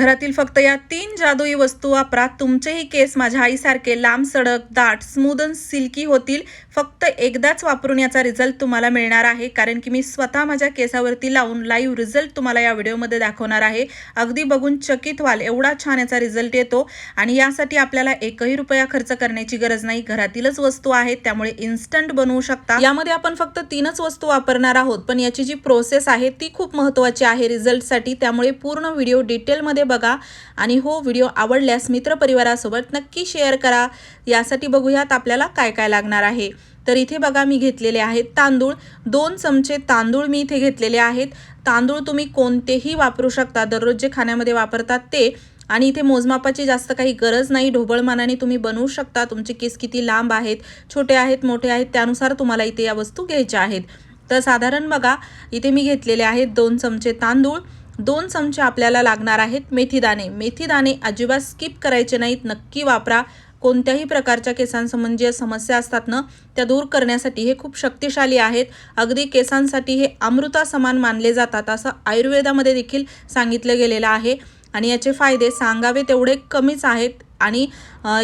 घरातील फक्त या तीन जादुई वस्तू वापरा तुमचेही केस माझ्या आईसारखे लांब सडक दाट स्मूद सिल्की होतील. फक्त एकदाच वापरून याचा रिझल्ट तुम्हाला मिळणार आहे कारण की मी स्वतः माझ्या केसावरती लावून लाईव्ह रिझल्ट तुम्हाला या व्हिडिओमध्ये दाखवणार आहे. अगदी बघून चकित व्हाल एवढा छान याचा रिझल्ट येतो. आणि यासाठी आपल्याला एकही रुपया खर्च करण्याची गरज नाही. घरातीलच वस्तू आहेत त्यामुळे इन्स्टंट बनवू शकता. यामध्ये आपण फक्त तीनच वस्तू वापरणार आहोत पण याची जी प्रोसेस आहे ती खूप महत्त्वाची आहे रिझल्टसाठी त्यामुळे पूर्ण व्हिडिओ डिटेलमध्ये बघा. आणि हो व्हिडिओ आवडल्यास मित्रपरिवारासोबत नक्की शेअर करा. यासाठी बघूयात आपल्याला काय काय लागणार आहे. तर इथे बघा मी घेतलेले आहेत तांदूळ. दोन चमचे तांदूळ मी इथे घेतलेले आहेत. तांदूळ तुम्ही कोणतेही वापरू शकता. दररोज जे खाण्यामध्ये वापरतात ते. आणि इथे मोजमापाची जास्त काही गरज नाही. ढोबळमानाने तुम्ही बनवू शकता. तुमचे केस किती लांब आहेत छोटे आहेत मोठे आहेत त्यानुसार तुम्हाला इथे या वस्तू घ्यायच्या आहेत. तर साधारण बघा इथे मी घेतलेले आहेत दोन चमचे तांदूळ. दोन चमचे आपल्याला लागणार आहेत मेथीदाणे. मेथीदाणे अजिबात स्किप करायचे नाहीत. नक्की वापरा. कोणत्याही प्रकारच्या केसांसंबंधी ज्या समस्या असतात ना त्या दूर करण्यासाठी हे खूप शक्तिशाली आहेत. अगदी केसांसाठी हे अमृता समान मानले जातात असं आयुर्वेदामध्ये देखील सांगितलं गेलेलं आहे. आणि याचे फायदे सांगावे तेवढे कमीच आहेत. आणि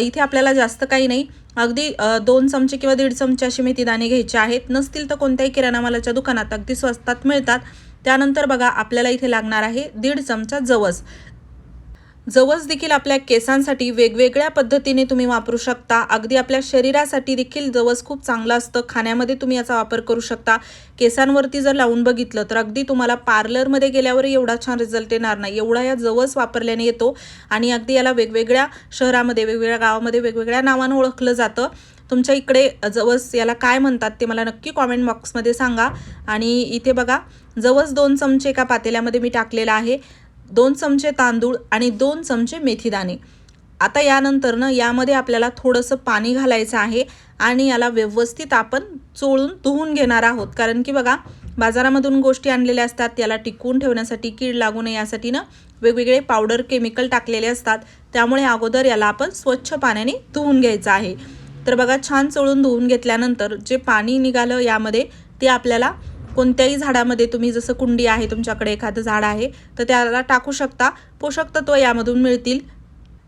इथे आपल्याला जास्त काही नाही. अगदी दोन चमचे किंवा दीड चमचे असे मेथीदाणे घ्यायचे आहेत. नसतील तर कोणत्याही किराणा मालाच्या दुकानात अगदी स्वस्तात मिळतात. त्यानंतर बघा आपल्याला इथे लागणार आहे दीड चमचा जवस. जवस देखील आपल्या केसांसाठी वेगवेगळ्या पद्धतीने तुम्ही वापरू शकता. अगदी आपल्या शरीरासाठी देखील जवस खूप चांगलं असतं. खाण्यामध्ये तुम्ही याचा वापर करू शकता. केसांवरती जर लावून बघितलं तर अगदी तुम्हाला पार्लरमध्ये गेल्यावर एवढा छान रिझल्ट येणार नाही. एवढा या जवस वापरल्याने येतो आणि अगदी याला वेगवेगळ्या शहरामध्ये वेगवेगळ्या गावामध्ये वेगवेगळ्या नावानं ओळखलं जातं. तुमच्या इकडे जवस याला काय म्हणतात ते मला नक्की कॉमेंट बॉक्समध्ये सांगा. आणि इथे बघा जवस दोन चमचे एका पातेल्यामध्ये मी टाकलेला आहे. दोन चमचे तांदूळ आणि दोन चमचे मेथीदाणे आता यानंतरनं यामध्ये आपल्याला थोडंसं पाणी घालायचं आहे आणि याला व्यवस्थित आपण चोळून धुवून घेणार आहोत. कारण की बघा बाजारामधून गोष्टी आणलेल्या असतात याला टिकवून ठेवण्यासाठी कीड लागू नये यासाठी ना वेगवेगळे पावडर केमिकल टाकलेले असतात. त्यामुळे अगोदर याला आपण स्वच्छ पाण्याने धुवून घ्यायचं आहे. तर बघा छान चोळून धुवून घेतल्यानंतर जे पाणी निघालं यामध्ये ते आपल्याला कोणत्याही झाडामध्ये तुम्ही जसं कुंडी आहे तुमच्याकडे एखादं झाड आहे तर त्याला टाकू शकता. पोषक तत्व यामधून मिळतील.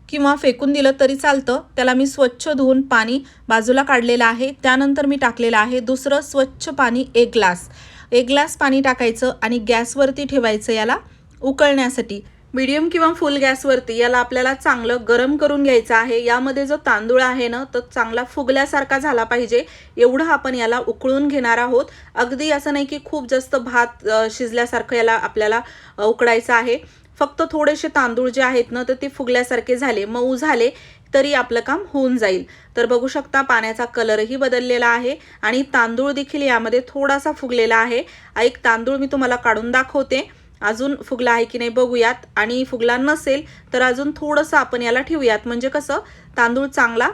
किंवा फेकून दिलं तरी चालतं. त्याला मी स्वच्छ धुवून पाणी बाजूला काढलेलं आहे. त्यानंतर मी टाकलेलं आहे दुसरं स्वच्छ पाणी एक ग्लास. एक ग्लास पाणी टाकायचं आणि गॅसवरती ठेवायचं याला उकळण्यासाठी. मीडियम किंवा फुल गॅसवरती याला आपल्याला चांगलं गरम करून घ्यायचं आहे. यामध्ये जो तांदूळ आहे ना तो चांगला फुगल्यासारखा झाला पाहिजे. एवढं आपण याला उकळून घेणार आहोत. अगदी असं नाही की खूप जास्त भात शिजल्यासारखं याला आपल्याला उकडायचं आहे. फक्त थोडेसे तांदूळ जे आहेत ना तर ते फुगल्यासारखे झाले. मऊ झाले तरी आपलं काम होऊन जाईल. तर बघू शकता पाण्याचा कलरही बदललेला आहे आणि तांदूळ देखील यामध्ये थोडासा फुगलेला आहे. एक तांदूळ मी तुम्हाला काढून दाखवते. अजून फुगला आहे की नाही बघूयात. आणि फुगला नसेल तर अजून थोडंसं आपण याला ठेवूयात. म्हणजे कसं? तांदूळ चांगला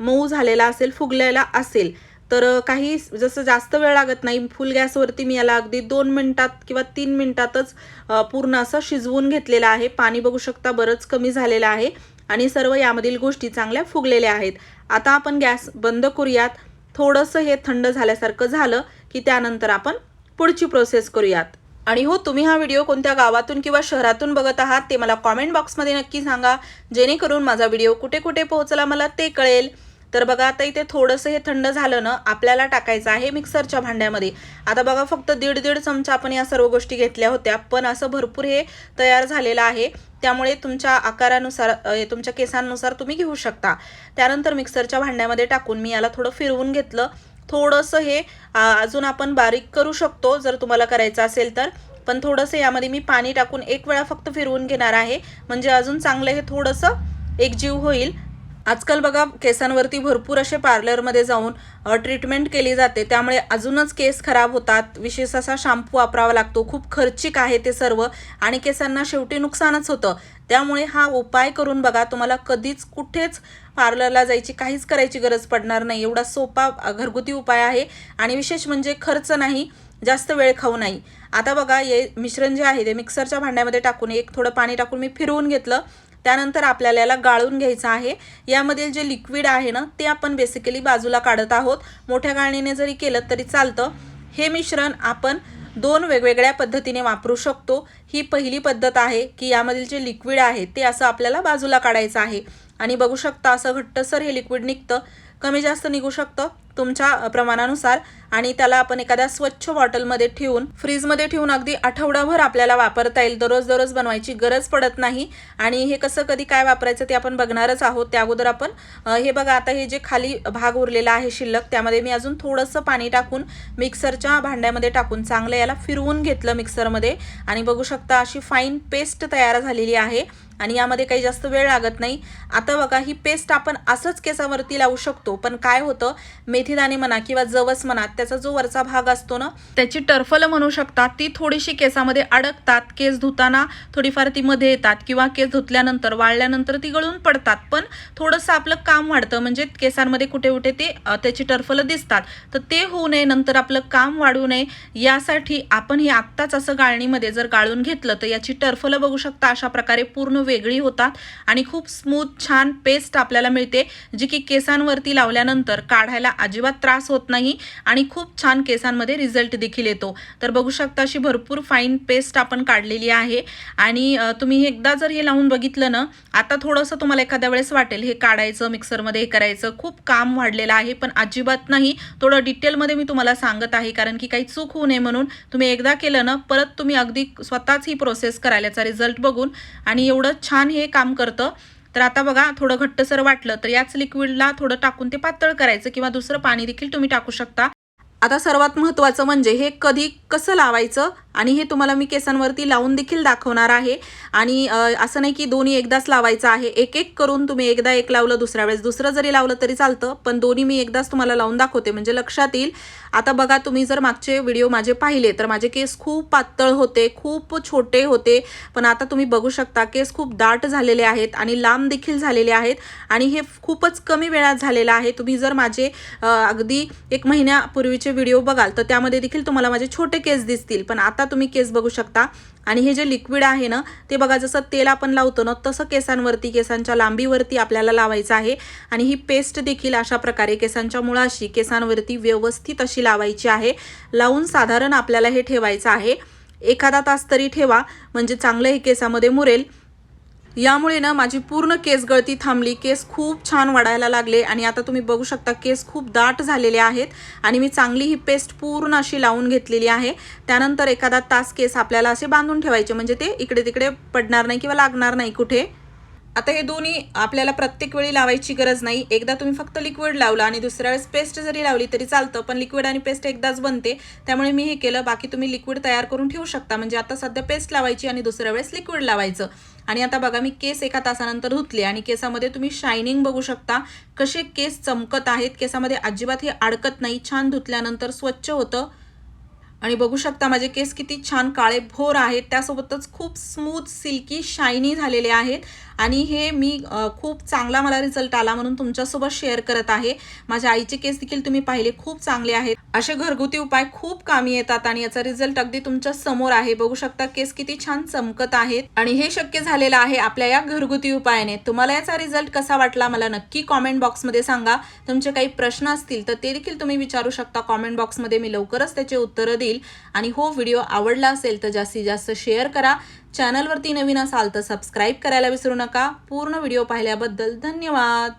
मऊ झालेला असेल फुगलेला असेल तर काही जसं जास्त वेळ लागत नाही फुल गॅसवरती मी याला अगदी दोन मिनटात किंवा तीन मिनटातच पूर्ण असं शिजवून घेतलेलं आहे. पाणी बघू शकता बरंच कमी झालेलं आहे. आणि सर्व यामधील गोष्टी चांगल्या फुगलेल्या आहेत. आता आपण गॅस बंद करूयात. थोडंसं हे थंड झाल्यासारखं झालं की त्यानंतर आपण पुढची प्रोसेस करूयात. आणि हो तुम्ही हा व्हिडिओ कोणत्या गावातून किंवा शहरातून बघत आहात ते मला कॉमेंट बॉक्समध्ये नक्की सांगा. जेणेकरून माझा व्हिडिओ कुठे कुठे पोहोचला मला ते कळेल. तर बघा आता इथे थोडंसं हे थंड झालं ना आपल्याला टाकायचं आहे मिक्सरच्या भांड्यामध्ये. आता बघा फक्त दीड दीड चमचा आपण या सर्व गोष्टी घेतल्या होत्या पण असं भरपूर हे तयार झालेलं आहे. त्यामुळे तुमच्या आकारानुसार तुमच्या केसांनुसार तुम्ही घेऊ शकता. त्यानंतर मिक्सरच्या भांड्यामध्ये टाकून मी याला थोडं फिरवून घेतलं. थोडंसं हे अजून आपण बारीक करू शकतो जर तुम्हाला करायचं असेल तर. पण थोडंसं यामध्ये मी पाणी टाकून एक वेळा फक्त फिरवून घेणार आहे. म्हणजे अजून चांगलं हे थोडंसं एकजीव होईल. आजकाल बघा केसांवरती भरपूर असे पार्लरमध्ये जाऊन ट्रीटमेंट केली जाते. त्यामुळे अजूनच केस खराब होतात. विशेष असा शॅम्पू वापरावा लागतो. खूप खर्चिक आहे ते सर्व. आणि केसांना शेवटी नुकसानच होतं. त्यामुळे हा उपाय करून बघा तुम्हाला कधीच कुठेच पार्लरला जायची काहीच करायची गरज पडणार नाही. एवढा सोपा घरगुती उपाय आहे. आणि विशेष म्हणजे खर्च नाही जास्त वेळ खाऊ नाही. आता बघा हे मिश्रण जे आहे ते मिक्सरच्या भांड्यामध्ये टाकून एक थोडं पाणी टाकून मी फिरवून घेतलं. त्यानंतर आपल्याला याला गाळून घ्यायचं आहे. यामधील जे लिक्विड आहे ना ते आपण बेसिकली बाजूला काढत आहोत. मोठ्या गाळणीने जरी केलं तरी चालतं. हे मिश्रण आपण दोन वेगवेगळ्या पद्धतीने वापरू शकतो. ही पहिली पद्धत आहे की यामधील जे लिक्विड आहे ते असं आपल्याला बाजूला काढायचं आहे. आणि बघू शकता असं घट्टसर हे लिक्विड निघतं. कमी जास्त निघू शकतं तुमच्या प्रमाणानुसार. आणि त्याला आपण एखाद्या स्वच्छ बॉटलमध्ये ठेवून फ्रीजमध्ये ठेवून अगदी आठवडाभर आपल्याला वापरता येईल. दररोज दररोज बनवायची गरज पडत नाही. आणि हे कसं कधी काय वापरायचं ते आपण बघणारच आहोत. त्या अगोदर आपण हे बघा आता हे जे खाली भाग उरलेला आहे शिल्लक त्यामध्ये मी अजून थोडंसं पाणी टाकून मिक्सरच्या भांड्यामध्ये टाकून चांगलं याला फिरवून घेतलं मिक्सरमध्ये. आणि बघू शकता अशी फाईन पेस्ट तयार झालेली आहे. आणि यामध्ये काही जास्त वेळ लागत नाही. आता बघा ही पेस्ट आपण असंच केसावरती लावू शकतो. पण काय होतं? मेथीदाणे म्हणा किंवा जवस म्हणा त्याचा जो वरचा भाग असतो ना त्याची टर्फलं म्हणू शकता ती थोडीशी केसामध्ये अडकतात. केस धुताना थोडीफार ती मध्ये येतात किंवा केस धुतल्यानंतर वाळल्यानंतर ती गळून पडतात. पण थोडंसं आपलं काम वाढतं. म्हणजे केसांमध्ये कुठे कुठे ते त्याची टर्फलं दिसतात. तर ते होऊ नये. नंतर आपलं काम वाढू नये. यासाठी आपण हे आत्ताच असं गाळणीमध्ये जर गाळून घेतलं तर याची टर्फलं बघू शकता. अशा प्रकारे पूर्ण वेगळी होतात आणि खूप स्मूथ छान पेस्ट आपल्याला मिळते जी की केसांवरती लावल्यानंतर काढायला अजिबात त्रास होत नाही आणि खूप छान केसांमध्ये रिझल्ट देखील येतो. तर बघू शकता अशी भरपूर फाईन पेस्ट आपण काढलेली आहे. आणि तुम्ही एकदा जर हे लावून बघितलं ना आता थोडंसं तुम्हाला एखाद्या वेळेस वाटेल हे काढायचं मिक्सरमध्ये हे करायचं. खूप काम वाढलेलं आहे पण अजिबात नाही. थोडं डिटेलमध्ये मी तुम्हाला सांगत आहे कारण की काही चूक होऊ नये म्हणून. तुम्ही एकदा केलं ना परत तुम्ही अगदी स्वतःच ही प्रोसेस कराल याचा रिझल्ट बघून. आणि एवढं छान हे काम करतं. तर आता बघा थोडं घट्टसर वाटलं तर याच लिक्विडला थोडं टाकून ते पातळ करायचं किंवा दुसरं पाणी देखील तुम्ही टाकू शकता. आता सर्वात महत्त्वाचं म्हणजे हे कधी कसं लावायचं आणि हे तुम्हाला मी केसांवरती लावून देखील दाखवणार आहे. आणि असं नाही की दोन्ही एकदाच लावायचं आहे. एक एक करून तुम्ही एकदा एक लावलं दुसऱ्या वेळेस दुसरं जरी लावलं तरी चालतं पण दोन्ही मी एकदाच तुम्हाला लावून दाखवते. म्हणजे लक्षात येईल आता बघा तुम्ही जर मागचे व्हिडिओ माझे पाहिले तर माझे केस खूप पातळ होते खूप छोटे होते. पण आता तुम्ही बघू शकता केस खूप दाट झालेले आहेत आणि लांब देखील झालेले आहेत आणि हे खूपच कमी वेळात झालेलं आहे. तुम्ही जर माझे अगदी एक महिन्यापूर्वीचे व्हिडिओ बघाल तर त्यामध्ये देखील तुम्हाला माझे छोटे केस दिसतील. पण आता तुम्ही केस बघू शकता आणि हे जे लिक्विड आहे ना ते बघा जसं तेल आपण लावतो ना तसं केसांवरती केसांच्या लांबीवरती आपल्याला लावायचं आहे. आणि ही पेस्ट देखील अशा प्रकारे केसांच्या मुळाशी केसांवरती व्यवस्थित अशी लावायची आहे. लावून साधारण आपल्याला हे ठेवायचं आहे. एखादा तास तरी ठेवा. म्हणजे चांगलं हे केसामध्ये मुरेल. यामुळे ना माझी पूर्ण केस गळती थांबली. केस खूप छान वाढायला लागले. आणि आता तुम्ही बघू शकता केस खूप दाट झालेले आहेत. आणि मी चांगली ही पेस्ट पूर्ण अशी लावून घेतलेली आहे. त्यानंतर एखादा तास केस आपल्याला असे बांधून ठेवायचे. म्हणजे ते इकडे तिकडे पडणार नाही किंवा लागणार नाही कुठे. आता हे दोन्ही आपल्याला प्रत्येक वेळी लावायची गरज नाही. एकदा तुम्ही फक्त लिक्विड लावलं आणि दुसऱ्या वेळेस पेस्ट जरी लावली तरी चालतं पण लिक्विड आणि पेस्ट एकदाच बनते. त्यामुळे मी हे केलं. बाकी तुम्ही लिक्विड तयार करून ठेवू शकता. म्हणजे आता सध्या पेस्ट लावायची आणि दुसऱ्या वेळेस लिक्विड लावायचं. आणि आता बघा मी केस एका तासानंतर धुतले आणि केसामध्ये तुम्ही शायनिंग बघू शकता कसे केस चमकत आहेत. केसामध्ये अजिबात हे अडकत नाही. छान धुतल्यानंतर स्वच्छ होतं. आणि बघू शकता माझे केस किती छान काळे भोर आहेत. त्यासोबतच खूप स्मूथ सिल्की शायनी झालेले आहेत. आणि हे मी खूप चांगला मला रिझल्ट आला म्हणून तुमच्यासोबत शेअर करत आहे. माझ्या आईचे केस देखील तुम्ही पाहिले खूप चांगले आहेत. असे घरगुती उपाय खूप कामी येतात आणि याचा रिझल्ट अगदी तुमच्यासमोर आहे. बघू शकता केस किती छान चमकत आहेत. आणि हे शक्य झालेलं आहे आपल्या या घरगुती उपायाने. तुम्हाला याचा रिझल्ट कसा वाटला मला नक्की कॉमेंट बॉक्समध्ये सांगा. तुमचे काही प्रश्न असतील तर ते देखील तुम्ही विचारू शकता. कॉमेंट बॉक्समध्ये मी लवकरच त्याचे उत्तरं देईल आणि हो व्हिडिओ आवडला असेल तर जास्तीत जास्त शेअर करा. चॅनलवरती नवीन असाल तर सबस्क्राईब करायला विसरू नका. पूर्ण व्हिडिओ पाहिल्याबद्दल धन्यवाद.